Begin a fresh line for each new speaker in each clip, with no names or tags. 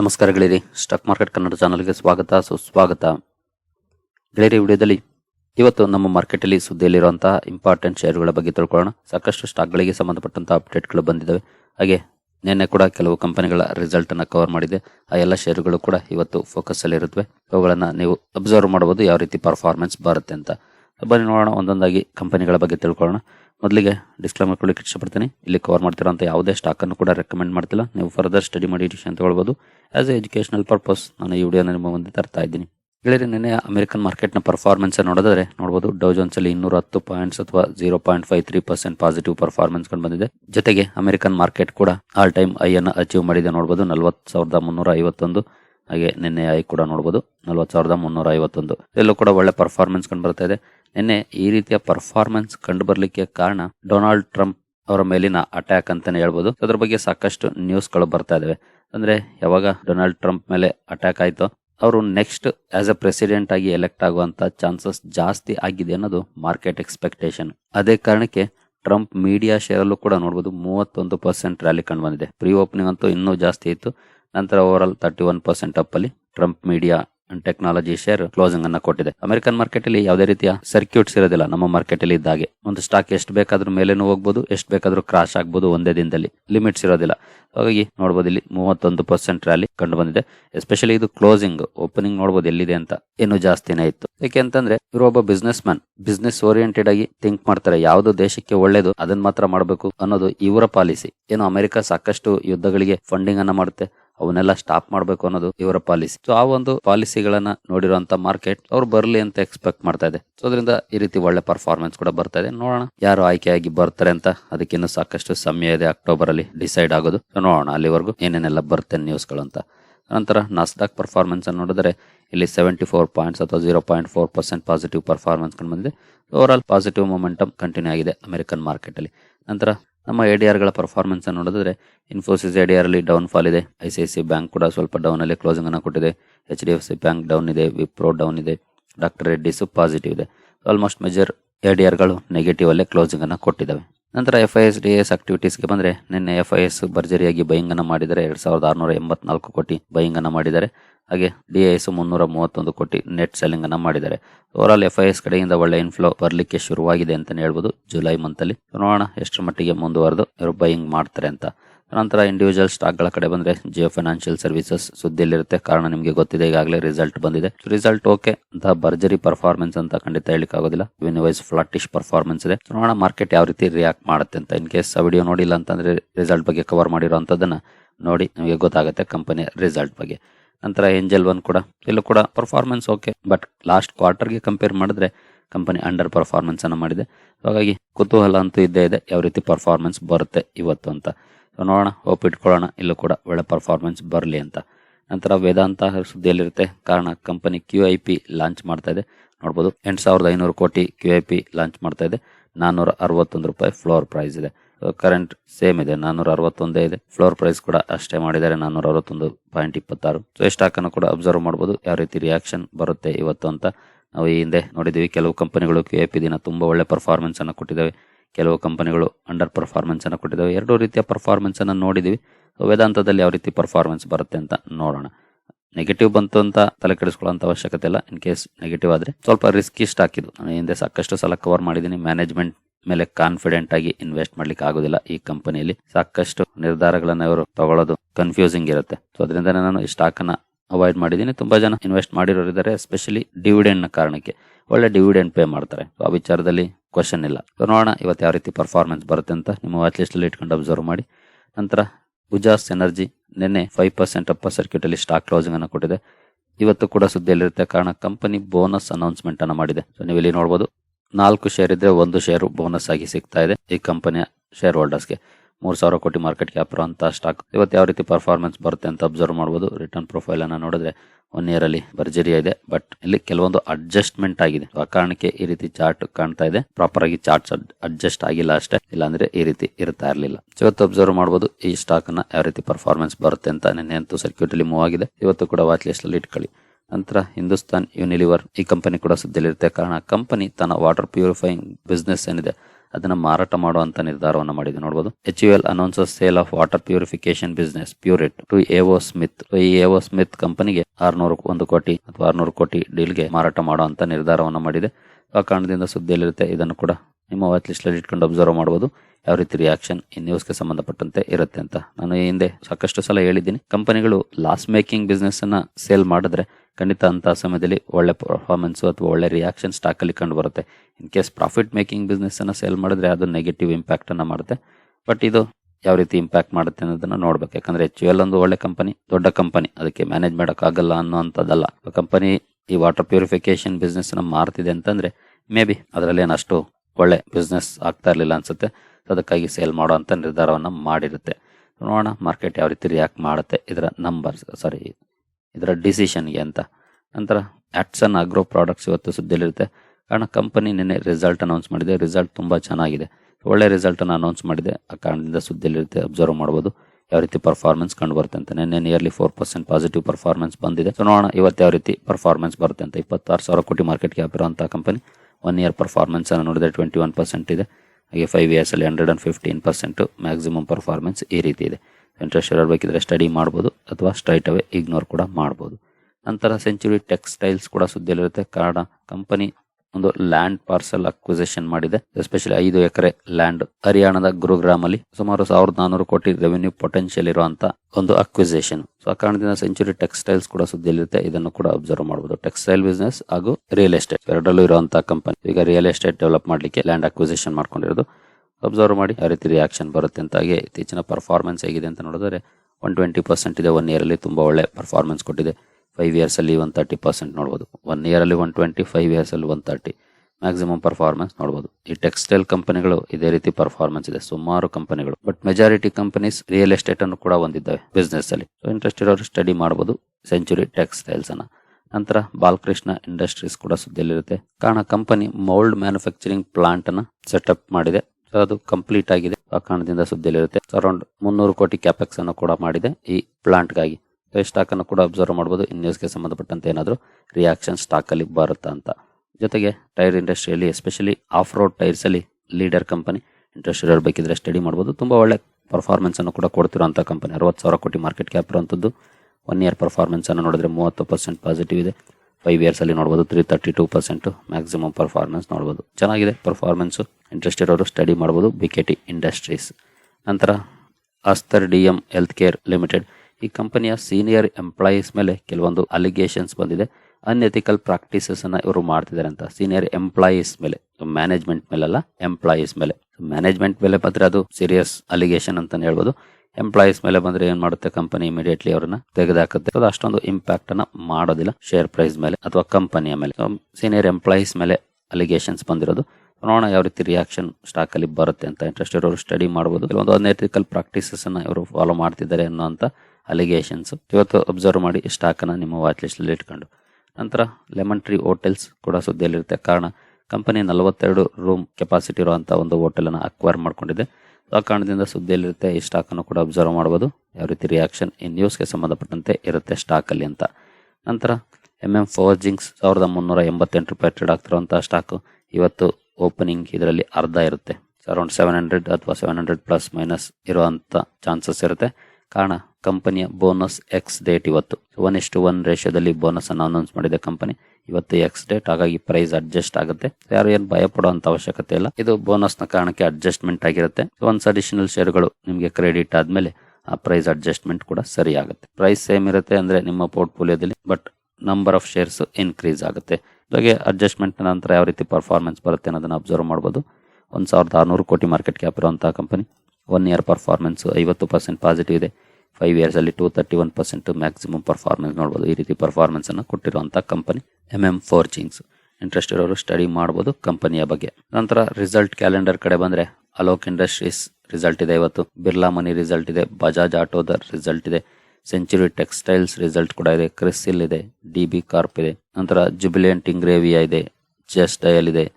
ನಮಸ್ಕಾರ ಗೆಳೆಯರಿ stock market Kannada ಚಾನಲ್ಗೆ ಸ್ವಾಗತ, ಸುಸ್ವಾಗತ. ಗೆಳೆಯರಿ ವಿಡಿಯೋದಲ್ಲಿ ಇವತ್ತು ನಮ್ಮ ಮಾರ್ಕೆಟಲ್ಲಿ ಸುದ್ದಿಯಲ್ಲಿರುವಂತಹ ಇಂಪಾರ್ಟೆಂಟ್ ಶೇರುಗಳ ಬಗ್ಗೆ ತಿಳ್ಕೊಳ್ಳೋಣ. ಸಾಕಷ್ಟು ಸ್ಟಾಕ್ಗಳಿಗೆ ಸಂಬಂಧಪಟ್ಟಂತಹ ಅಪ್ಡೇಟ್ಗಳು ಬಂದಿದ್ದಾವೆ. ಹಾಗೆ ನಿನ್ನೆ ಕೂಡ ಕೆಲವು ಕಂಪನಿಗಳ ರಿಸಲ್ಟ್ ಅನ್ನು ಕವರ್ ಮಾಡಿದೆ ಆ ಎಲ್ಲ ಶೇರುಗಳು ಕೂಡ ಇವತ್ತು ಫೋಕಸ್ ಅಲ್ಲಿ ಇರುತ್ತವೆ. ಅವುಗಳನ್ನ ನೀವು ಅಬ್ಸರ್ವ್ ಮಾಡಬಹುದು, ಯಾವ ರೀತಿ ಪರ್ಫಾರ್ಮೆನ್ಸ್ ಬರುತ್ತೆ ಅಂತ. ಬನ್ನಿ ನೋಡೋಣ, ಒಂದೊಂದಾಗಿ ಕಂಪನಿಗಳ ಬಗ್ಗೆ ತಿಳ್ಕೊಳ್ಳೋಣ. ಮೊದಲಿಗೆ ಡಿಸ್ಕ್ಲೇಮರ್ ಕೊಡಲಿಕ್ಕೆ ಇಷ್ಟಪಡ್ತೀನಿ. ಇಲ್ಲಿ ಕವರ್ ಮಾಡ್ತಿರೋಂಥ ಯಾವುದೇ ಸ್ಟಾಕನ್ನು ಕೂಡ ರೆಕಮೆಂಡ್ ಮಾಡ್ತಿಲ್ಲ. ನೀವು ಫರ್ದರ್ ಸ್ಟಡಿ ಮಾಡಿ ಅಂತ ಹೇಳ್ಬೋದು ಆ್ಯಸ್ ಎ ಎಜುಕೇಶನಲ್ ಪರ್ಪಸ್ ನಾನು ಈ ವಿಡಿಯೋನ ನಿಮ್ಮ ಮುಂದೆ ತರ್ತಾ ಇದ್ದೀನಿ. ಗೆಳೆಯರೆ ನಿನ್ನೆ ಅಮೆರಿಕನ್ ಮಾರ್ಕೆಟ್ನ ಪರ್ಫಾರ್ಮೆನ್ಸ್ ನೋಡೋದಾದ್ರೆ ನೋಡಬಹುದು ಡೌ ಜೋನ್ಸಲ್ಲಿ ಇನ್ನೂರ ಹತ್ತು ಪಾಯಿಂಟ್ಸ್ ಅಥವಾ zero point five three percent positive performance ಕಂಡು ಬಂದಿದೆ. ಜೊತೆಗೆ ಅಮೆರಿಕನ್ ಮಾರ್ಕೆಟ್ ಕೂಡ ಆಲ್ ಟೈಮ್ ಐ ಅನ್ನು ಅಚೀವ್ ಮಾಡಿದೆ ನೋಡಬಹುದು ನಲವತ್ತು ಸಾವಿರದ ಮುನ್ನೂರ ಐವತ್ತೊಂದು. ಹಾಗೆ ನಿನ್ನೆ ಐ ಕೂಡ ನೋಡಬಹುದು ನಲವತ್ತು ಸಾವಿರದ ಮುನ್ನೂರ ಐವತ್ತೊಂದು. ಎಲ್ಲೂ ಕೂಡ ಒಳ್ಳೆ ಪರ್ಫಾರ್ಮೆನ್ಸ್ ಕಂಡು ಬರ್ತಾ ಇದೆ. ನಿನ್ನೆ ಈ ರೀತಿಯ ಪರ್ಫಾರ್ಮೆನ್ಸ್ ಕಂಡು ಬರಲಿಕ್ಕೆ ಕಾರಣ ಡೊನಾಲ್ಡ್ ಟ್ರಂಪ್ ಅವರ ಮೇಲಿನ ಅಟ್ಯಾಕ್ ಅಂತಾನೆ ಹೇಳ್ಬೋದು. ಅದ್ರ ಬಗ್ಗೆ ಸಾಕಷ್ಟು ನ್ಯೂಸ್ಗಳು ಬರ್ತಾ ಇದಾವೆ. ಅಂದ್ರೆ ಯಾವಾಗ ಡೊನಾಲ್ಡ್ ಟ್ರಂಪ್ ಮೇಲೆ ಅಟ್ಯಾಕ್ ಆಯ್ತೋ, ಅವರು ನೆಕ್ಸ್ಟ್ ಆಸ್ ಎ ಪ್ರೆಸಿಡೆಂಟ್ ಆಗಿ ಎಲೆಕ್ಟ್ ಆಗುವಂತ ಚಾನ್ಸಸ್ ಜಾಸ್ತಿ ಆಗಿದೆ ಅನ್ನೋದು ಮಾರ್ಕೆಟ್ ಎಕ್ಸ್ಪೆಕ್ಟೇಷನ್ ಅದೇ ಕಾರಣಕ್ಕೆ ಟ್ರಂಪ್ ಮೀಡಿಯಾ ಶೇರಲ್ಲೂ ಕೂಡ ನೋಡಬಹುದು ಮೂವತ್ತೊಂದು ಪರ್ಸೆಂಟ್ ರ್ಯಾಲಿ ಕಂಡು ಬಂದಿದೆ. ಪ್ರೀ ಓಪನಿಂಗ್ ಅಂತೂ ಇನ್ನೂ ಜಾಸ್ತಿ ಇತ್ತು. ನಂತರ overall thirty one percent up ಅಲ್ಲಿ Trump media technology share closing ಅನ್ನ ಕೊಟ್ಟಿದೆ. ಅಮೆರಿಕನ್ ಮಾರ್ಕೆಟ್ ಅಲ್ಲಿ ಯಾವುದೇ ರೀತಿಯ ಸರ್ಕ್ಯೂಟ್ಸ್ ಇರೋದಿಲ್ಲ. ನಮ್ಮ ಮಾರ್ಕೆಟ್ ಅಲ್ಲಿ ಇದ್ದಾಗೆ. ಒಂದು ಸ್ಟಾಕ್ ಎಷ್ಟು ಬೇಕಾದ್ರೂ ಮೇಲೇನು ಹೋಗ್ಬೋದು, ಎಷ್ಟು ಬೇಕಾದ್ರೂ ಕ್ರಾಶ್ ಆಗ್ಬೋದು ಒಂದೇ ದಿನದಲ್ಲಿ. ಲಿಮಿಟ್ಸ್ ಇರೋದಿಲ್ಲ. ಹಾಗಾಗಿ ನೋಡಬಹುದು ಇಲ್ಲಿ ಮೂವತ್ತೊಂದು ಪರ್ಸೆಂಟ್ ರ್ಯಾಲಿ ಕಂಡು ಬಂದಿದೆ. ಎಸ್ಪೆಷಲಿ ಇದು ಕ್ಲೋಸಿಂಗ್ ಓಪನಿಂಗ್ ನೋಡಬಹುದು ಎಲ್ಲಿದೆ ಅಂತ ಇನ್ನು ಜಾಸ್ತಿನೇ ಇತ್ತು. ಯಾಕೆ ಅಂತಂದ್ರೆ ಇವರು ಒಬ್ಬ ಬಿಸ್ನೆಸ್ ಮ್ಯಾನ್ ಬಿಸ್ನೆಸ್ ಓರಿಯೆಂಟೆಡ್ ಆಗಿ ಥಿಂಕ್ ಮಾಡ್ತಾರೆ. ಯಾವ್ದು ದೇಶಕ್ಕೆ ಒಳ್ಳೇದು ಅದನ್ನ ಮಾತ್ರ ಮಾಡಬೇಕು ಅನ್ನೋದು ಇವರ ಪಾಲಿಸಿ ಏನು ಅಮೆರಿಕ ಸಾಕಷ್ಟು ಯುದ್ಧಗಳಿಗೆ ಫಂಡಿಂಗ್ ಅನ್ನ ಮಾಡುತ್ತೆ. ಅವನ್ನೆಲ್ಲ ಸ್ಟಾಪ್ ಮಾಡಬೇಕು ಅನ್ನೋದು ಇವರ ಪಾಲಿಸಿ ಸೊ ಆ ಒಂದು ಪಾಲಿಸಿಗಳನ್ನ ನೋಡಿರುವಂತ ಮಾರ್ಕೆಟ್ ಅವ್ರು ಬರಲಿ ಅಂತ ಎಕ್ಸ್ಪೆಕ್ಟ್ ಮಾಡ್ತಾ ಇದೆ. ಸೊ ಅದರಿಂದ ಈ ರೀತಿ ಒಳ್ಳೆ ಪರ್ಫಾರ್ಮೆನ್ಸ್ ಕೂಡ ಬರ್ತಾ ಇದೆ. ನೋಡೋಣ ಯಾರು ಆಯ್ಕೆಯಾಗಿ ಬರ್ತಾರೆ ಅಂತ. ಅದಕ್ಕಿನ್ನು ಸಾಕಷ್ಟು ಸಮಯ ಇದೆ ಅಕ್ಟೋಬರ್ ಅಲ್ಲಿ ಡಿಸೈಡ್ ಆಗೋದು. ಸೊ ನೋಡೋಣ ಅಲ್ಲಿವರೆಗೂ ಏನೇನೆಲ್ಲ ಬರುತ್ತೆ ನ್ಯೂಸ್ಗಳು ಅಂತ. ನಂತರ ನಾಸ್ಡಾಕ್ ಪರ್ಫಾರ್ಮೆನ್ಸ್ ಅನ್ನು ನೋಡಿದ್ರೆ ಇಲ್ಲಿ ಸೆವೆಂಟಿ ಫೋರ್ ಪಾಯಿಂಟ್ಸ್ ಅಥವಾ zero point four percent positive performance ಕಂಡು ಬಂದಿದೆ. Over all positive momentum continue ಆಗಿದೆ ಅಮೆರಿಕನ್ ಮಾರ್ಕೆಟ್ ಅಲ್ಲಿ. ನಂತರ ನಮ್ಮ ಎ ಡಿ ಆರ್ಗಳ ಪರ್ಫಾರ್ಮೆನ್ಸ್ ನೋಡಿದ್ರೆ ಇನ್ಫೋಸಿಸ್ ಎಡಿಆರ್ ಅಲ್ಲಿ ಡೌನ್ ಫಾಲ್ ಇದೆ. I C I C bank ಕೂಡ ಸ್ವಲ್ಪ ಡೌನ್ ಅಲ್ಲಿ ಕ್ಲೋಸಿಂಗ್ ಅನ್ನು ಕೊಟ್ಟಿದೆ. H D F C bank down ಇದೆ. ವಿಪ್ರೋ ಡೌನ್ ಇದೆ. ಡಾಕ್ಟರ್ ರೆಡ್ಡಿಸು ಪಾಸಿಟಿವ್ ಇದೆ. ಆಲ್ಮೋಸ್ಟ್ ಮೆಜರ್ ಎಡಿಆರ್ಗಳು ನೆಗೆಟಿವ್ ಅಲ್ಲೇ ಕ್ಲೋಸಿಂಗ್ ಅನ್ನು ಕೊಟ್ಟಿದ್ದಾವೆ. ನಂತರ F I S D S ಆಕ್ಟಿವಿಟೀಸ್ಗೆ ಬಂದ್ರೆ ನಿನ್ನೆ ಎಫ್ ಐ ಎಸ್ ಭರ್ಜರಿಯಾಗಿ ಬೈಯಿಂಗ್ ಅನ್ನು ಮಾಡಿದರೆ ಎರಡು ಸಾವಿರದ ಆರುನೂರ ಎಂಬತ್ನಾಲ್ಕು ಕೋಟಿ ಬೈಯಿಂಗ್ ಅನ್ನು ಮಾಡಿದ್ದಾರೆ. ಹಾಗೆ ಡಿ ಐ ಎಸ್ ಮುನ್ನೂರ ಮೂವತ್ತೊಂದು ಕೋಟಿ ನೆಟ್ ಸೆಲ್ಲಿಂಗ್ ಅನ್ನು ಮಾಡಿದ್ದಾರೆ. Over all F I S ಕಡೆಯಿಂದ ಒಳ್ಳೆ ಇನ್ಫ್ಲೋ ಬರಲಿಕ್ಕೆ ಶುರುವಾಗಿದೆ ಅಂತಲೇ ಹೇಳ್ಬೋದು ಜುಲೈ ಮಂತಲ್ಲಿ ನೋಡೋಣ ಎಷ್ಟರ ಮಟ್ಟಿಗೆ ಮುಂದುವರೆದು ಇವರು ಬೈಯಿಂಗ್ ಮಾಡ್ತಾರೆ ಅಂತ. ನಂತರ ಇಂಡಿವಿಜುವಲ್ ಸ್ಟಾಕ್ಗಳ ಕಡೆ ಬಂದ್ರೆ ಜಿಯೋ ಫೈನಾನ್ಷಿಯಲ್ ಸರ್ವಿಸಸ್ ಸುದ್ದಿಯಲ್ಲಿರುತ್ತೆ. ಕಾರಣ ನಿಮಗೆ ಗೊತ್ತಿದೆ, ಈಗಾಗಲೇ ರಿಸಲ್ಟ್ ಬಂದಿದೆ. ರಿಸಲ್ಟ್ ಓಕೆ ಅಂತ ಭರ್ಜರಿ ಪರ್ಫಾರ್ಮೆನ್ಸ್ ಅಂತ ಖಂಡಿತ ಹೇಳಿಕ್ ಆಗೋದಿಲ್ಲ ವಿನ್ ವೈಸ್ ಫ್ಲಾಟಿಶ್ ಪರ್ಫಾರ್ಮೆನ್ಸ್ ಇದೆ ನೋಡೋಣ ಮಾರ್ಕೆಟ್ ಯಾವ ರೀತಿ ರಿಯಾಕ್ಟ್ ಮಾಡುತ್ತೆ ಅಂತ. ಇನ್ ಕೇಸ್ ಆ ವಿಡಿಯೋ ನೋಡಿಲ್ಲ ಅಂತಂದ್ರೆ ರಿಸಲ್ಟ್ ಬಗ್ಗೆ ಕವರ್ ಮಾಡಿರೋಂಥದ್ದನ್ನ ನೋಡಿ, ನಿಮಗೆ ಗೊತ್ತಾಗುತ್ತೆ ಕಂಪನಿ ರಿಸಲ್ಟ್ ಬಗ್ಗೆ. ನಂತರ ಏಂಜಲ್ ಒನ್ ಕೂಡ. ಇಲ್ಲೂ ಕೂಡ ಪರ್ಫಾರ್ಮೆನ್ಸ್ ಓಕೆ ಬಟ್ ಲಾಸ್ಟ್ ಕ್ವಾರ್ಟರ್ಗೆ ಕಂಪೇರ್ ಮಾಡಿದ್ರೆ ಕಂಪನಿ ಅಂಡರ್ ಪರ್ಫಾರ್ಮೆನ್ಸ್ ಅನ್ನು ಮಾಡಿದೆ. ಹಾಗಾಗಿ ಕುತೂಹಲ ಅಂತೂ ಇದ್ದೇ ಇದೆ, ಯಾವ ರೀತಿ ಪರ್ಫಾರ್ಮೆನ್ಸ್ ಬರುತ್ತೆ ಇವತ್ತು ಅಂತ. ಸೊ ನೋಡೋಣ ಹೋಪ್ ಇಟ್ಕೊಳ್ಳೋಣ ಇಲ್ಲೂ ಕೂಡ ಒಳ್ಳೆ ಪರ್ಫಾರ್ಮೆನ್ಸ್ ಬರಲಿ ಅಂತ. ನಂತರ ವೇದಾಂತ ಸುದ್ದಿಯಲ್ಲಿರುತ್ತೆ. ಕಾರಣ company Q I P launch ಮಾಡ್ತಾ ಇದೆ. ನೋಡ್ಬೋದು ಎಂಟು ಸಾವಿರದ ಐನೂರು ಕೋಟಿ ಕ್ಯೂ ಐ ಪಿ ಲಾಂಚ್ ಮಾಡ್ತಾ ಇದೆ. ನಾನ್ನೂರ ಅರವತ್ತೊಂದು ರೂಪಾಯಿ ಫ್ಲೋರ್ ಪ್ರೈಸ್ ಇದೆ. ಕರೆಂಟ್ ಸೇಮ್ ಇದೆ. ನಾನ್ನೂರ ಅರವತ್ತೊಂದೇ ಇದೆ. ಫ್ಲೋರ್ ಪ್ರೈಸ್ ಕೂಡ ಅಷ್ಟೇ ಮಾಡಿದ್ದಾರೆ. ನಾನ್ನೂರ ಅರವತ್ತೊಂದು ಪಾಯಿಂಟ್ ಇಪ್ಪತ್ತಾರು. ಸೊ ಈ ಸ್ಟಾಕ್ ಅನ್ನು ಕೂಡ ಅಬ್ಸರ್ವ್ ಮಾಡ್ಬೋದು. ಯಾವ ರೀತಿ ರಿಯಾಕ್ಷನ್ ಬರುತ್ತೆ ಇವತ್ತು ಅಂತ ನಾವು ಈ ಹಿಂದೆ ನೋಡಿದ್ದೀವಿ. ಕೆಲವು ಕಂಪನಿಗಳು ಕ್ಯೂ ಐ ಪಿ ದಿನ ತುಂಬ ಒಳ್ಳೆ ಪರ್ಫಾರ್ಮೆನ್ಸ್ ಅನ್ನು ಕೊಟ್ಟಿದ್ದಾವೆ. ಕೆಲವು ಕಂಪನಿಗಳು ಅಂಡರ್ ಪರ್ಫಾರ್ಮೆನ್ಸ್ ಅನ್ನು ಕೊಟ್ಟಿದ್ದಾವೆ. ಎರಡು ರೀತಿಯ ಪರ್ಫಾರ್ಮೆನ್ಸ್ ಅನ್ನು ನೋಡಿದೀವಿ So ವೇದಾಂತದಲ್ಲಿ ಯಾವ ರೀತಿ ಪರ್ಫಾರ್ಮೆನ್ಸ್ ಬರುತ್ತೆ ಅಂತ ನೋಡೋಣ. ನೆಗೆಟಿವ್ ಬಂತು ಅಂತ ತಲೆ ಕೆಡಿಸ್ಕೊಳ್ಳೋಂಥ ಅವಶ್ಯಕತೆ ಇಲ್ಲ. ಇನ್ ಕೇಸ್ ನೆಗೆಟಿವ್ ಆದ್ರೆ ಸ್ವಲ್ಪ ರಿಸ್ಕ್ ಸ್ಟಾಕ್ ಇದು ನಾನು ಹಿಂದೆ ಸಾಕಷ್ಟು ಸಲ ಕವರ್ ಮಾಡಿದ್ದೀನಿ. ಮ್ಯಾನೇಜ್ಮೆಂಟ್ ಮೇಲೆ ಕಾನ್ಫಿಡೆಂಟ್ ಆಗಿ ಇನ್ವೆಸ್ಟ್ ಮಾಡ್ಲಿಕ್ಕೆ ಆಗೋದಿಲ್ಲ ಈ ಕಂಪನಿಯಲ್ಲಿ. ಸಾಕಷ್ಟು ನಿರ್ಧಾರಗಳನ್ನ ಇವರು ತಗೊಳ್ಳೋದು ಕನ್ಫ್ಯೂಸಿಂಗ್ ಇರುತ್ತೆ. ಸೊ ಅದರಿಂದ ನಾನು ಈ ಸ್ಟಾಕ್ ಅನ್ನ ಅವಾಯ್ಡ್ ಮಾಡಿದ್ದೀನಿ. ತುಂಬಾ ಜನ ಇನ್ವೆಸ್ಟ್ ಮಾಡಿರೋರಿದ್ದಾರೆ ಎಸ್ಪೆಷಲಿ ಡಿವಿಡೆಂಡ್ ಕಾರಣಕ್ಕೆ. ಒಳ್ಳೆ ಡಿವಿಡೆಂಡ್ ಪೇ ಮಾಡ್ತಾರೆ. ಆ ವಿಚಾರದಲ್ಲಿ ಕ್ವಶನ್ ಇಲ್ಲ. ನೋಡೋಣ ಇವತ್ತು ಯಾವ ರೀತಿ ಪರ್ಫಾರ್ಮೆನ್ಸ್ ಬರುತ್ತೆ ಅಂತ ನಿಮ್ಮ ವಾಚ್ ಲಿಸ್ಟ್ ಅಲ್ಲಿ ಇಟ್ಕೊಂಡು ಅಬ್ಸರ್ವ್ ಮಾಡಿ. ನಂತರ ಉಜಾಸ್ ಎನರ್ಜಿ ನಿನ್ನೆ ಫೈವ್ ಪರ್ಸೆಂಟ್ ಅಪ್ಪ ಸರ್ಕ್ಯೂಟಲ್ಲಿ ಸ್ಟಾಕ್ ಕ್ಲೋಸಿಂಗ್ ಅನ್ನು ಕೊಟ್ಟಿದೆ. ಇವತ್ತು ಕೂಡ ಸುದ್ದಿಯಲ್ಲಿರುತ್ತೆ ಕಾರಣ ಕಂಪನಿ ಬೋನಸ್ ಅನೌನ್ಸ್ಮೆಂಟ್ ಅನ್ನು ಮಾಡಿದೆ. ಸೊ ನೀವು ಇಲ್ಲಿ ನೋಡಬಹುದು ನಾಲ್ಕು ಶೇರ್ ಇದ್ರೆ ಒಂದು ಶೇರು ಬೋನಸ್ ಆಗಿ ಸಿಗ್ತಾ ಇದೆ ಈ ಕಂಪನಿಯ ಶೇರ್ ಹೋಲ್ಡರ್ಸ್ಗೆ ಮೂರ್ ಸಾವಿರ ಕೋಟಿ ಮಾರ್ಕೆಟ್ ಕ್ಯಾಪ್ ಅಂತ ಸ್ಟಾಕ್ ಇವತ್ತು ಯಾವ ರೀತಿ ಪರ್ಫಾರ್ಮೆನ್ಸ್ ಬರುತ್ತೆ ಅಂತ ಅಬ್ಸರ್ವ್ ಮಾಡಬಹುದು ರಿಟರ್ನ್ ಪ್ರೊಫೈಲ್ ಅನ್ನ ನೋಡಿದ್ರೆ ಒನ್ ಇಯರ್ ಅಲ್ಲಿ ಭರ್ಜರಿ ಇದೆ. ಬಟ್ ಇಲ್ಲಿ ಕೆಲವೊಂದು ಅಡ್ಜಸ್ಟ್ಮೆಂಟ್ ಆಗಿದೆ. ಆ ಕಾರಣಕ್ಕೆ ಈ ರೀತಿ ಚಾರ್ಟ್ ಕಾಣ್ತಾ ಇದೆ. ಪ್ರಾಪರ್ ಆಗಿ ಚಾರ್ಟ್ ಅಡ್ಜಸ್ಟ್ ಆಗಿಲ್ಲ ಅಷ್ಟೇ. ಇಲ್ಲಾಂದ್ರೆ ಈ ರೀತಿ ಇರ್ತಾ ಇರಲಿಲ್ಲ. ಇವತ್ತು ಅಬ್ಸರ್ವ್ ಮಾಡಬಹುದು ಈ ಸ್ಟಾಕ್ ಅನ್ನ ಯಾವ ರೀತಿ ಪರ್ಫಾರ್ಮೆನ್ಸ್ ಬರುತ್ತೆ ಅಂತ. ನಿನ್ನೆ ಅಂತೂ ಸರ್ಕ್ಯೂಟ್ ಅಲ್ಲಿ ಮೂವ್ ಆಗಿದೆ. ಇವತ್ತು ಕೂಡ ವಾಚ್ ಲಿಸ್ಟ್ ಅಲ್ಲಿ ಇಟ್ಕೊಳ್ಳಿ. ನಂತರ ಹಿಂದೂಸ್ತಾನ್ ಯೂನಿಲಿವರ್ ಈ ಕಂಪನಿ ಕೂಡ ಸುದ್ದಿಯಲ್ಲಿರುತ್ತೆ. ಕಾರಣ ಕಂಪನಿ ತನ್ನ ವಾಟರ್ ಪ್ಯೂರಿಫೈಯಿಂಗ್ ಬಿಸ್ನೆಸ್ ಏನಿದೆ ಅದನ್ನ ಮಾರಾಟ ಮಾಡುವಂತ ನಿರ್ಧಾರವನ್ನು ಮಾಡಿದೆ ನೋಡಬಹುದು H U L announces sale of water purification business Pureit to A O Smith ಈ ಎಒ ಸ್ಮಿತ್ ಕಂಪನಿಗೆ ಆರ್ನೂರು ಒಂದು ಕೋಟಿ ಅಥವಾ ಆರ್ನೂರು ಕೋಟಿ ಡೀಲ್ಗೆ ಮಾರಾಟ ಮಾಡುವಂತ ನಿರ್ಧಾರವನ್ನು ಮಾಡಿದೆ. ಆ ಕಾರಣದಿಂದ ಸುದ್ದಿಯಲ್ಲಿರುತ್ತೆ. ಇದನ್ನು ಕೂಡ ನಿಮ್ಮ ವಾಚ್ ಲಿಸ್ಟ್ ಅಲ್ಲಿ ಇಟ್ಕೊಂಡು ಅಬ್ಸರ್ವ್ ಮಾಡಬಹುದು ಯಾವ ರೀತಿ ರಿಯಾಕ್ಷನ್ ಈ ನ್ಯೂಸ್ಗೆ ಸಂಬಂಧಪಟ್ಟಂತೆ ಇರುತ್ತೆ ಅಂತ ನಾನು ಈ ಹಿಂದೆ ಸಾಕಷ್ಟು ಸಲ ಹೇಳಿದ್ದೀನಿ. ಕಂಪನಿಗಳು ಲಾಸ್ ಮೇಕಿಂಗ್ ಬಿಸ್ನೆಸ್ ಅನ್ನ ಸೇಲ್ ಮಾಡಿದ್ರೆ ಖಂಡಿತ ಅಂತ ಸಮಯದಲ್ಲಿ ಒಳ್ಳೆ ಪರ್ಫಾರ್ಮೆನ್ಸ್ ಅಥವಾ ಒಳ್ಳೆ ರಿಯಾಕ್ಷನ್ ಸ್ಟಾಕ್ ಅಲ್ಲಿ ಕಂಡು ಬರುತ್ತೆ in case profit making business ಅನ್ನ ಸೇಲ್ ಮಾಡಿದ್ರೆ ಅದು ನೆಗೆಟಿವ್ ಇಂಪ್ಯಾಕ್ಟ್ ಅನ್ನ ಮಾಡುತ್ತೆ. ಬಟ್ ಇದು ಯಾವ ರೀತಿ ಇಂಪ್ಯಾಕ್ಟ್ ಮಾಡುತ್ತೆ ಅನ್ನೋದನ್ನ ನೋಡ್ಬೇಕು. ಯಾಕಂದ್ರೆ ಎಚ್ ಎಲ್ ಒಂದು ಒಳ್ಳೆ ಕಂಪನಿ ದೊಡ್ಡ ಕಂಪನಿ ಅದಕ್ಕೆ ಮ್ಯಾನೇಜ್ ಮಾಡೋಕ್ಕಾಗಲ್ಲ ಅನ್ನೋಂಥದ್ದಲ್ಲ. ಕಂಪನಿ ಈ ವಾಟರ್ ಪ್ಯೂರಿಫಿಕೇಶನ್ ಬಿಸ್ನೆಸ್ನ ಮಾರ್ತಿದೆ ಅಂತಂದ್ರೆ ಮೇ ಬಿ ಅದರಲ್ಲಿ ಅಷ್ಟು ಒಳ್ಳೆ ಬಿಸ್ನೆಸ್ ಆಗ್ತಾ ಇರಲಿಲ್ಲ ಅನ್ಸುತ್ತೆ. ಅದಕ್ಕಾಗಿ ಸೇಲ್ ಮಾಡೋ ಅಂತ ನಿರ್ಧಾರವನ್ನ ಮಾಡಿರುತ್ತೆ. ನೋಡೋಣ ಮಾರ್ಕೆಟ್ ಯಾವ ರೀತಿ ರಿಯಾಕ್ಟ್ ಮಾಡುತ್ತೆ, ಇದರ ನಂಬರ್ ಸಾರಿ ಇದರ ಡಿಸಿಷನ್ಗೆ ಅಂತ. ನಂತರ ಆಟ್ಸನ್ ಅಗ್ರೋ ಪ್ರಾಡಕ್ಟ್ಸ್ ಇವತ್ತು ಸುದ್ದಿಯಲ್ಲಿರುತ್ತೆ. ಕಾರಣ ಕಂಪನಿ ನಿನ್ನೆ ರಿಸಲ್ಟ್ ಅನೌನ್ಸ್ ಮಾಡಿದೆ. ರಿಸಲ್ಟ್ ತುಂಬ ಚೆನ್ನಾಗಿದೆ. ಒಳ್ಳೆ ರಿಸಲ್ಟನ್ನು ಅನೌನ್ಸ್ ಮಾಡಿದೆ. ಆ ಕಾರಣದಿಂದ ಸುದ್ದಿಯಲ್ಲಿರುತ್ತೆ ಅಬ್ಸರ್ವ್ ಮಾಡಬಹುದು ಯಾವ ರೀತಿ ಪರ್ಫಾರ್ಮೆನ್ಸ್ ಕಂಡು ಬರುತ್ತೆ ಅಂತ ನಿನ್ನೆ nearly four percent positive performance ಬಂದಿದೆ. ಸೊ ನೋಡೋಣ, ಇವತ್ತು ಯಾವ ರೀತಿ ಪರ್ಫಾರ್ಮೆನ್ಸ್ ಬರುತ್ತೆ ಅಂತ. ಇಪ್ಪತ್ತಾರು ಸಾವಿರ ಕೋಟಿ ಮಾರ್ಕೆಟ್ ಕ್ಯಾಪ್ ಇರುವಂತಹ ಕಂಪನಿ ಒನ್ ಇಯರ್ ಪರ್ಫಾರ್ಮೆನ್ಸ್ ಅನ್ನು ನೋಡಿದ್ರೆ ಟ್ವೆಂಟಿ ಒನ್ ಪರ್ಸೆಂಟ್ ಇದೆ. ಹಾಗೆ ಫೈವ್ ಇಯರ್ಸ್ ಅಲ್ಲಿ hundred and fifteen percent maximum performance ಈ ರೀತಿ ಇದೆ. ಇಂಟ್ರೆಸ್ಟ್ ಇರಬೇಕಿದ್ರೆ ಸ್ಟಡಿ ಮಾಡ್ಬೋದು, ಅಥವಾ ಸ್ಟ್ರೈಟ್ ಅವೇ ಇಗ್ನೋರ್ ಕೂಡ ಮಾಡ್ಬೋದು. ನಂತರ ಸೆಂಚುರಿ ಟೆಕ್ಸ್ಟೈಲ್ಸ್ ಕೂಡ ಸುದ್ದಿಯಲ್ಲಿರುತ್ತೆ. ಕಾರಣ ಕಂಪನಿ ಒಂದು ಲ್ಯಾಂಡ್ ಪಾರ್ಸಲ್ ಅಕ್ವಿಸಿಷನ್ ಮಾಡಿದೆ. ಎಸ್ಪೆಷಲಿ ಐದು ಎಕರೆ ಲ್ಯಾಂಡ್ ಹರಿಯಾಣದ ಗುರುಗ್ರಾಮ್ ಅಲ್ಲಿ ಸುಮಾರು ಸಾವಿರದ ನಾನೂರು ಕೋಟಿ ರೆವೆನ್ಯೂ ಪೊಟೆನ್ಶಿಯಲ್ ಇರುವಂತ ಒಂದು ಅಕ್ವಿಸಿಷನ್ ಸೊ ಆ ಕಾರಣದಿಂದ ಸೆಂಚುರಿ ಟೆಕ್ಸ್ಟೈಲ್ಸ್ ಕೂಡ ಸುದ್ದಿಯಲ್ಲಿರುತ್ತೆ. ಇದನ್ನು ಕೂಡ ಅಬ್ಸರ್ವ್ ಮಾಡಬಹುದು ಟೆಕ್ಸ್ಟೈಲ್ ಬಿಸ್ನೆಸ್ ಹಾಗೂ ರಿಯಲ್ ಎಸ್ಟೇಟ್ ಎರಡರಲ್ಲೂ ಇರುವಂತಹ ಕಂಪನಿ ಈಗ ರಿಯಲ್ ಎಸ್ಟೇಟ್ ಡೆವಲಪ್ ಮಾಡಲಿಕ್ಕೆ ಲ್ಯಾಂಡ್ ಅಕ್ವಿಸಿಷನ್ ಮಾಡ್ಕೊಂಡಿರೋದು. ಅಬ್ಸರ್ವ್ ಮಾಡಿ ಆ ರೀತಿ ರಿಯಾಕ್ಷನ್ ಬರುತ್ತೆ ಅಂತ ಹಾಗೆ ಇತ್ತೀಚಿನ ಪರ್ಫಾರ್ಮೆನ್ಸ್ ಹೇಗಿದೆ ಅಂತ ನೋಡಿದ್ರೆ ಒನ್ ಟ್ವೆಂಟಿ ಪರ್ಸೆಂಟ್ ಇದೆ ಒನ್ ಇಯರ್ ಅಲ್ಲಿ ತುಂಬಾ ಒಳ್ಳೆ ಪರ್ಫಾರ್ಮೆನ್ಸ್ ಕೊಟ್ಟಿದೆ. ಫೈವ್ ಇಯರ್ಸ್ ಅಲ್ಲಿ ಒನ್ ತರ್ಟಿ ಪರ್ಸೆಂಟ್ ನೋಡಬಹುದು ಒನ್ ಇಯರ್ ಅಲ್ಲಿ ಒನ್ ಟ್ವೆಂಟಿ ಫೈವ್ ಇಯರ್ಸ್ ಅಲ್ಲಿ ಒನ್ ತರ್ಟಿ ಮ್ಯಾಕ್ಸಿಮಮ್ ಪರ್ಫಾರ್ಮೆನ್ಸ್ ನೋಡಬಹುದು ಈ ಟೆಕ್ಸ್ಟೈಲ್ ಕಂಪನಿಗಳು ಇದೇ ರೀತಿ ಪರ್ಫಾರ್ಮೆನ್ಸ್ ಇದೆ. ಸುಮಾರು ಕಂಪನಿಗಳು but majority companies real estate ಅನ್ನು ಕೂಡ ಹೊಂದಿದ್ದಾವೆ ಬಿಸ್ನೆಸ್ ಅಲ್ಲಿ. ಇಂಟ್ರೆಸ್ಟ್ ಇರೋರು ಸ್ಟಡಿ ಮಾಡಬಹುದು ಸೆಂಚುರಿ ಟೆಕ್ಸ್ಟೈಲ್ಸ್ ಅನ್ನ. ನಂತರ ಬಾಲಕೃಷ್ಣ ಇಂಡಸ್ಟ್ರೀಸ್ ಕೂಡ ಸುದ್ದಿಯಲ್ಲಿರುತ್ತೆ. ಕಾರಣ ಕಂಪನಿ ಮೌಲ್ಡ್ ಮ್ಯಾನುಫ್ಯಾಕ್ಚರಿಂಗ್ ಪ್ಲಾಂಟ್ ಅನ್ನ ಸೆಟಪ್ ಮಾಡಿದೆ. ಅದು ಕಂಪ್ಲೀಟ್ ಆಗಿದೆ ಆ ಕಾರಣದಿಂದ ಸುದ್ದಿಯಲ್ಲಿರುತ್ತೆ. ಅರೌಂಡ್ ಮುನ್ನೂರು ಕೋಟಿ ಕ್ಯಾಪೆಕ್ಸ್ ಅನ್ನು ಕೂಡ ಮಾಡಿದೆ ಈ ಪ್ಲಾಂಟ್ಗಾಗಿ. ಸ್ಟಾಕ್ ಅನ್ನು ಕೂಡ ಅಬ್ಸರ್ವ್ ಮಾಡಬಹುದು ಇನ್ ನ್ಯೂಸ್ಗೆ ಸಂಬಂಧಪಟ್ಟಂತೆ ಏನಾದರೂ ರಿಯಾಕ್ಷನ್ ಸ್ಟಾಕ್ ಅಲ್ಲಿ ಬರುತ್ತಾ ಅಂತ. ಜೊತೆಗೆ ಟೈರ್ ಇಂಡಸ್ಟ್ರಿಯಲ್ಲಿ ಎಸ್ಪೆಷಲಿ ಆಫ್ ರೋಡ್ ಟೈರ್ಸ್ ಅಲ್ಲಿ ಲೀಡರ್ ಕಂಪನಿ ಇಂಟ್ರೆಸ್ಟ್ ಇರೋರು ಬೇಕಿದ್ರೆ ಸ್ಟಡಿ ಮಾಡಬಹುದು ತುಂಬಾ ಒಳ್ಳೆ ಪರ್ಫಾರ್ಮೆನ್ಸ್ ಅನ್ನು ಕೂಡ ಕೊಡ್ತಿರುವಂತಹ ಕಂಪನಿ ಅರವತ್ತು ಸಾವಿರ ಕೋಟಿ ಮಾರ್ಕೆಟ್ ಕ್ಯಾಪ್ ಇರುವಂತದ್ದು. ಒನ್ ಇಯರ್ ಪರ್ಫಾರ್ಮೆನ್ಸ್ ಅನ್ನು ನೋಡಿದ್ರೆ ಮೂವತ್ತು ಪರ್ಸೆಂಟ್ ಪಾಸಿಟಿವ್ ಇದೆ. ಫೈವ್ ಇಯರ್ಸ್ ಅಲ್ಲಿ ನೋಡಬಹುದು three thirty two percent maximum performance ನೋಡಬಹುದು ಚೆನ್ನಾಗಿದೆ ಪರ್ಫಾರ್ಮೆನ್ಸ್ ಇಂಟ್ರೆಸ್ಟ್ ಇರೋರು ಸ್ಟಡಿ ಮಾಡಬಹುದು ಬಿ ಕೆ ಟಿ ಇಂಡಸ್ಟ್ರೀಸ್ ನಂತರ Aster D M healthcare limited ಈ ಕಂಪನಿಯ ಸೀನಿಯರ್ ಎಂಪ್ಲಾಯೀಸ್ ಮೇಲೆ ಕೆಲವೊಂದು ಅಲಿಗೇಷನ್ಸ್ ಬಂದಿದೆ. ಅನ್ಎಥಿಕಲ್ ಪ್ರಾಕ್ಟೀಸಸ್ ಅನ್ನ ಇವರು ಮಾಡ್ತಿದ್ದಾರೆ ಅಂತ. ಸೀನಿಯರ್ ಎಂಪ್ಲಾಯೀಸ್ ಮೇಲೆ ಮ್ಯಾನೇಜ್ಮೆಂಟ್ ಮೇಲಲ್ಲ ಎಂಪ್ಲಾಯೀಸ್ ಮೇಲೆ. ಮ್ಯಾನೇಜ್ಮೆಂಟ್ ಮೇಲೆ ಬಂದ್ರೆ ಅದು ಸೀರಿಯಸ್ ಅಲಿಗೇಷನ್ ಅಂತಾನೆ ಹೇಳ್ಬೋದು. ಎಂಪ್ಲಾಯೀಸ್ ಮೇಲೆ ಬಂದ್ರೆ ಏನ್ ಮಾಡುತ್ತೆ ಕಂಪನಿ ಇಮಿಡಿಯೇಟ್ಲಿ ಅವರನ್ನ ತೆಗೆದಾಕುತ್ತೆ. ಅದು ಅಷ್ಟೊಂದು ಇಂಪ್ಯಾಕ್ಟ್ ಅನ್ನ ಮಾಡೋದಿಲ್ಲ ಶೇರ್ ಪ್ರೈಸ್ ಮೇಲೆ ಅಥವಾ ಕಂಪನಿಯ ಮೇಲೆ. ಸೀನಿಯರ್ ಎಂಪ್ಲಾಯೀಸ್ ಮೇಲೆ ಅಲಿಗೇಷನ್ಸ್ ಬಂದಿರೋದು. ನೋಡೋಣ ಯಾವ ರೀತಿ ರಿಯಾಕ್ಷನ್ ಸ್ಟಾಕ್ ಅಲ್ಲಿ ಬರುತ್ತೆ ಅಂತ. ಇಂಟ್ರೆಸ್ಟ್ ಇರೋರು ಸ್ಟಡಿ ಮಾಡಬಹುದು ಕೆಲವೊಂದು ಅನ್ಎಥಿಕಲ್ ಪ್ರಾಕ್ಟೀಸಸ್ ಅನ್ನ ಇವರು ಫಾಲೋ ಮಾಡ್ತಿದ್ದಾರೆ ಅನ್ನೋಂತ ಅಲಿಗೇಷನ್ಸ್. ಇವತ್ತು ಅಬ್ಸರ್ವ್ ಮಾಡಿ ಸ್ಟಾಕನ್ನು ನಿಮ್ಮ ವಾಚ್ ಲಿಸ್ಟಲ್ಲಿ ಇಟ್ಕೊಂಡು. ನಂತರ ಲೆಮನ್ ಟ್ರೀ ಹೋಟೆಲ್ಸ್ ಕೂಡ ಸುದ್ದಿಯಲ್ಲಿರುತ್ತೆ. ಕಾರಣ ಕಂಪನಿ ನಲವತ್ತೆರಡು ರೂಮ್ ಕೆಪಾಸಿಟಿ ಇರುವಂಥ ಒಂದು ಹೋಟೆಲನ್ನು ಅಕ್ವೈರ್ ಮಾಡಿಕೊಂಡಿದೆ. ಆ ಕಾರಣದಿಂದ ಸುದ್ದಿಯಲ್ಲಿರುತ್ತೆ, ಈ ಸ್ಟಾಕನ್ನು ಕೂಡ ಅಬ್ಸರ್ವ್ ಮಾಡ್ಬೋದು. ಯಾವ ರೀತಿ ರಿಯಾಕ್ಷನ್ ಈ ನ್ಯೂಸ್ಗೆ ಸಂಬಂಧಪಟ್ಟಂತೆ ಇರುತ್ತೆ ಸ್ಟಾಕಲ್ಲಿ ಅಂತ. ನಂತರ ಎಂ ಎಂ ಫೋರ್ಜಿಂಗ್ಸ್ ಸಾವಿರದ ಮುನ್ನೂರ ಎಂಬತ್ತೆಂಟು ರೂಪಾಯಿ ಟ್ರೇಡ್ ಆಗ್ತಿರುವಂಥ ಸ್ಟಾಕು ಇವತ್ತು ಓಪನಿಂಗ್ ಇದರಲ್ಲಿ ಅರ್ಧ ಇರುತ್ತೆ. ಅರೌಂಡ್ ಸೆವೆನ್ ಹಂಡ್ರೆಡ್ ಅಥವಾ ಸೆವೆನ್ ಹಂಡ್ರೆಡ್ ಪ್ಲಸ್ ಮೈನಸ್ ಇರುವಂಥ ಚಾನ್ಸಸ್ ಇರುತ್ತೆ. ಕಾರಣ ಕಂಪನಿಯ ಬೋನಸ್ ಎಕ್ಸ್ ಡೇಟ್ ಇವತ್ತು. ಒನ್ ಇಷ್ಟು ಒನ್ ರೇಷಿಯೋದಲ್ಲಿ ಬೋನಸ್ ಅನ್ನು ಅನೌನ್ಸ್ ಮಾಡಿದೆ ಕಂಪನಿ. ಇವತ್ತು ಎಕ್ಸ್ ಡೇಟ್ ಹಾಗಾಗಿ ಪ್ರೈಸ್ ಅಡ್ಜಸ್ಟ್ ಆಗುತ್ತೆ. ಯಾರು ಏನು ಭಯ ಪಡುವಂತ ಅವಶ್ಯಕತೆ ಇಲ್ಲ. ಇದು ಬೋನಸ್ನ ಕಾರಣಕ್ಕೆ ಅಡ್ಜಸ್ಟ್ಮೆಂಟ್ ಆಗಿರುತ್ತೆ. ಒನ್ಸ್ ಅಡಿಷನಲ್ ಶೇರ್ಗಳು ನಿಮಗೆ ಕ್ರೆಡಿಟ್ ಆದ್ಮೇಲೆ ಆ ಪ್ರೈಸ್ ಅಡ್ಜಸ್ಟ್ಮೆಂಟ್ ಕೂಡ ಸರಿ ಆಗುತ್ತೆ ಪ್ರೈಸ್ ಸೇಮ್ ಇರುತ್ತೆ ಅಂದ್ರೆ ನಿಮ್ಮ ಪೋರ್ಟ್ಫೋಲಿಯೋದಲ್ಲಿ but number of shares increase ಆಗುತ್ತೆ. ಹಾಗೆ ಅಡ್ಜಸ್ಟ್ಮೆಂಟ್ ನಂತರ ಯಾವ ರೀತಿ ಪರ್ಫಾರ್ಮೆನ್ಸ್ ಬರುತ್ತೆ ಅನ್ನೋದನ್ನ ಅಬ್ಸರ್ವ್ ಮಾಡಬಹುದು ಒಂದ್ ಸಾವಿರದ ಆರುನೂರು ಕೋಟಿ ಮಾರ್ಕೆಟ್ ಕ್ಯಾಪ್ ಇರುವಂತಹ ಕಂಪನಿ. ಒನ್ ಇಯರ್ ಪರ್ಫಾರ್ಮೆನ್ಸ್ ಐವತ್ತು ಪರ್ಸೆಂಟ್ ಪಾಸಿಟಿವ್ ಇದೆ. ಫೈವ್ ಇಯರ್ಸ್ ಅಲ್ಲಿ two thirty one percent maximum performance ನೋಡಬಹುದು ಈ ರೀತಿ ಪರ್ಫಾರ್ಮೆನ್ಸನ್ನು ಕೊಟ್ಟಿರುವಂಥ ಕಂಪನಿ ಕಂಪನಿ ಎಂ ಫೋರ್ ಜಿಂಗ್ಸ್ ಇಂಟ್ರೆಸ್ಟ್ ಇರೋರು ಸ್ಟಡಿ ಮಾಡ್ಬೋದು ಕಂಪನಿಯ ಬಗ್ಗೆ. ನಂತರ ರಿಸಲ್ಟ್ ಕ್ಯಾಲೆಂಡರ್ ಕಡೆ ಬಂದರೆ ಅಲೋಕ್ ಇಂಡಸ್ಟ್ರೀಸ್ ರಿಸಲ್ಟ್ ಇದೆ ಇವತ್ತು. ಬಿರ್ಲಾ ಮನಿ ರಿಸಲ್ಟ್ ಇದೆ. ಬಜಾಜ್ ಆಟೋದ ರಿಸಲ್ಟ್ ಇದೆ. ಸೆಂಚುರಿ ಟೆಕ್ಸ್ಟೈಲ್ಸ್ ರಿಸಲ್ಟ್ ಕೂಡ ಇದೆ. ಕ್ರಿಸ್ಸಿಲ್ ಇದೆ. ಡಿ ಬಿ ಕಾರ್ಪ್ ಇದೆ. ನಂತರ ಜುಬಿಲಿಯಂಟ್ ಇಂಗ್ರೇವಿಯಾ ಇದೆ. ಜಸ್ಟ್ ಡಯಲ್ ಇದೆ.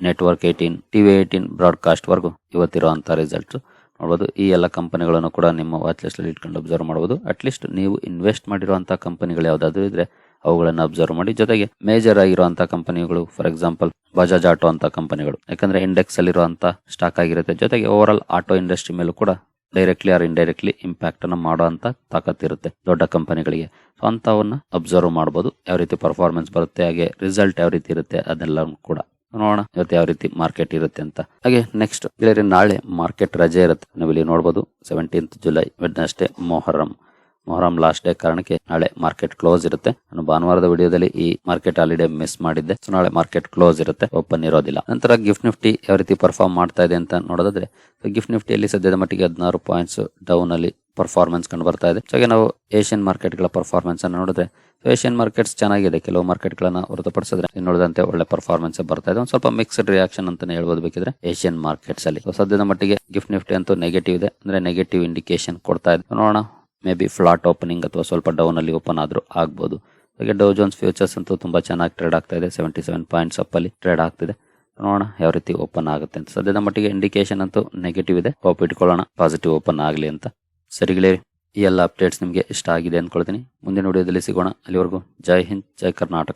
Network eighteen TV eighteen broadcast ವರ್ಗು ರಿಸಲ್ಟ್ಸು ರಿಸಲ್ಟ್ಸ್ ನೋಡಬಹುದು ಈ ಎಲ್ಲ ಕಂಪನಿಗಳನ್ನು ಕೂಡ ನಿಮ್ಮ ವಾಚ್ ಲಿಸ್ಟ್ ಅಲ್ಲಿ ಇಟ್ಕೊಂಡು ಅಬ್ಸರ್ವ್ ಮಾಡಬಹುದು ಅಟ್ಲೀಸ್ಟ್ ನೀವು ಇನ್ವೆಸ್ಟ್ ಮಾಡಿರುವಂತಹ ಕಂಪನಿಗಳು ಯಾವ್ದಾದ್ರು ಇದ್ರೆ ಅವುಗಳನ್ನು ಅಬ್ಸರ್ವ್ ಮಾಡಿ. ಜೊತೆಗೆ ಮೇಜರ್ ಆಗಿರುವಂತಹ ಕಂಪನಿಗಳು ಫಾರ್ ಎಕ್ಸಾಂಪಲ್ ಬಜಾಜ್ ಆಟೋ ಅಂತ ಕಂಪನಿಗಳು. ಯಾಕಂದ್ರೆ ಇಂಡೆಕ್ಸ್ ಅಲ್ಲಿರುವಂತ ಸ್ಟಾಕ್ ಆಗಿರುತ್ತೆ. ಜೊತೆಗೆ ಓವರ್ ಆಲ್ ಆಟೋ ಇಂಡಸ್ಟ್ರಿ ಮೇಲೂ ಕೂಡ ಡೈರೆಕ್ಟ್ಲಿ ಆರ್ ಇಂಡೈರೆಕ್ಟ್ಲಿ ಇಂಪ್ಯಾಕ್ಟ್ ಅನ್ನು ಮಾಡುವಂತ ತಾಕತ್ತಿರುತ್ತೆ ದೊಡ್ಡ ಕಂಪನಿಗಳಿಗೆ. ಅಂತವನ್ನ ಅಬ್ಸರ್ವ್ ಮಾಡಬಹುದು ಯಾವ ರೀತಿ ಪರ್ಫಾರ್ಮೆನ್ಸ್ ಬರುತ್ತೆ, ಹಾಗೆ ರಿಸಲ್ಟ್ ಯಾವ ರೀತಿ ಇರುತ್ತೆ ಅದೆಲ್ಲ ಕೂಡ. ನೋಡೋಣ ಇವತ್ತು ಯಾವ ರೀತಿ ಮಾರ್ಕೆಟ್ ಇರುತ್ತೆ ಅಂತ. ಹಾಗೆ ನೆಕ್ಸ್ಟ್ ಬೇರೆ ನಾಳೆ ಮಾರ್ಕೆಟ್ ರಜೆ ಇರುತ್ತೆ. ನಾವಿಲ್ಲಿ ನೋಡಬಹುದು seventeenth July Wednesday Muharram. Muharram last day ಕಾರಣಕ್ಕೆ ನಾಳೆ ಮಾರ್ಕೆಟ್ ಕ್ಲೋಸ್ ಇರುತ್ತೆ. ನಾನು ಭಾನುವಾರದ ವಿಡಿಯೋದಲ್ಲಿ ಈ ಮಾರ್ಕೆಟ್ ಹಾಲಿಡೇ ಮಿಸ್ ಮಾಡಿದ್ದೆ. ಸೊ ನಾಳೆ ಮಾರ್ಕೆಟ್ ಕ್ಲೋಸ್ ಇರುತ್ತೆ. ಓಪನ್ ಇರೋದಿಲ್ಲ. ನಂತರ ಗಿಫ್ಟ್ ನಿಫ್ಟಿ ಯಾವ ರೀತಿ ಪರ್ಫಾರ್ಮ್ ಮಾಡ್ತಾ ಇದೆ ಅಂತ ನೋಡೋದಾದ್ರೆ ಗಿಫ್ಟ್ ನಿಫ್ಟಿಯಲ್ಲಿ ಸದ್ಯದ ಮಟ್ಟಿಗೆ ಹದಿನಾರು ಪಾಯಿಂಟ್ಸ್ ಡೌನ್ ಅಲ್ಲಿ ಪರ್ಫಾರ್ಮೆನ್ಸ್ ಕಂಡು ಬರ್ತಾ ಇದೆ. ಹಾಗೆ ನಾವು ಏಷ್ಯನ್ ಮಾರ್ಕೆಟ್ಗಳ ಪರ್ಫಾರ್ಮೆನ್ಸ್ ಅನ್ನು ನೋಡಿದ್ರೆ ಏಷ್ಯನ್ ಮಾರ್ಕೆಟ್ಸ್ ಚೆನ್ನಾಗಿದೆ. ಕೆಲವು ಮಾರ್ಕೆಟ್ಗಳನ್ನ ಹೊರತುಪಡಿಸಿದ್ರೆ ನೋಡಿದಂತೆ ಒಳ್ಳೆ ಪರ್ಫಾರ್ಮೆನ್ಸ್ ಬರ್ತಾ ಇದೆ. ಒಂದು ಸ್ವಲ್ಪ ಮಿಕ್ಸ್ಡ್ ರಿಯಾಕ್ಷನ್ ಅಂತಾನೆ ಹೇಳ್ಬೋದು. ಬೇಕಿದ್ರೆ ಏಷ್ಯನ್ ಮಾರ್ಕೆಟ್ಸ್ ಅಲ್ಲಿ. ಸದ್ಯದ ಮಟ್ಟಿಗೆ ಗಿಫ್ಟ್ ನಿಫ್ಟಿ ಅಂತೂ ನೆಗೆಟಿವ್ ಇದೆ. ಅಂದ್ರೆ ನೆಗೆಟಿವ್ ಇಂಡಿಕೇಶನ್ ಕೊಡ್ತಾ ಇದೆ. ನೋಡೋಣ ಮೇ ಬಿ ಫ್ಲಾಟ್ ಓಪನಿಂಗ್ ಅಥವಾ ಸ್ವಲ್ಪ ಡೌನ್ ಅಲ್ಲಿ ಓಪನ್ ಆದ್ರೂ ಆಗ್ಬೋದು. ಹಾಗೆ ಡೌ ಜೋನ್ಸ್ ಫ್ಯೂಚರ್ಸ್ ಅಂತೂ ತುಂಬಾ ಚೆನ್ನಾಗಿ ಟ್ರೇಡ್ ಆಗ್ತಾ ಇದೆ. ಸೆವೆಂಟಿ ಸೆವೆನ್ ಪಾಯಿಂಟ್ಸ್ ಅಪ್ ಅಲ್ಲಿ ಟ್ರೇಡ್ ಆಗ್ತಿದೆ. ನೋಡೋಣ ಯಾವ ರೀತಿ ಓಪನ್ ಆಗುತ್ತೆ ಅಂತ. ಸದ್ಯದ ಮಟ್ಟಿಗೆ ಇಂಡಿಕೇಶನ್ ಅಂತೂ ನೆಗೆಟಿವ್ ಇದೆ. ಹೋಪ್ ಇಟ್ಕೊಳ್ಳೋಣ. ಪಾಸಿಟಿವ್ ಓಪನ್ ಆಗಲಿ ಅಂತ. ಸರಿಗಳೇ ಈ ಎಲ್ಲ ಅಪ್ಡೇಟ್ಸ್ ನಿಮಗೆ ಇಷ್ಟ ಆಗಿದೆ ಅಂದ್ಕೊಳ್ತೀನಿ ಮುಂದಿನ ವಿಡಿಯೋದಲ್ಲಿ ಸಿಗೋಣ. ಅಲ್ಲಿವರೆಗೂ ಜೈ ಹಿಂದ್, ಜೈ ಕರ್ನಾಟಕ.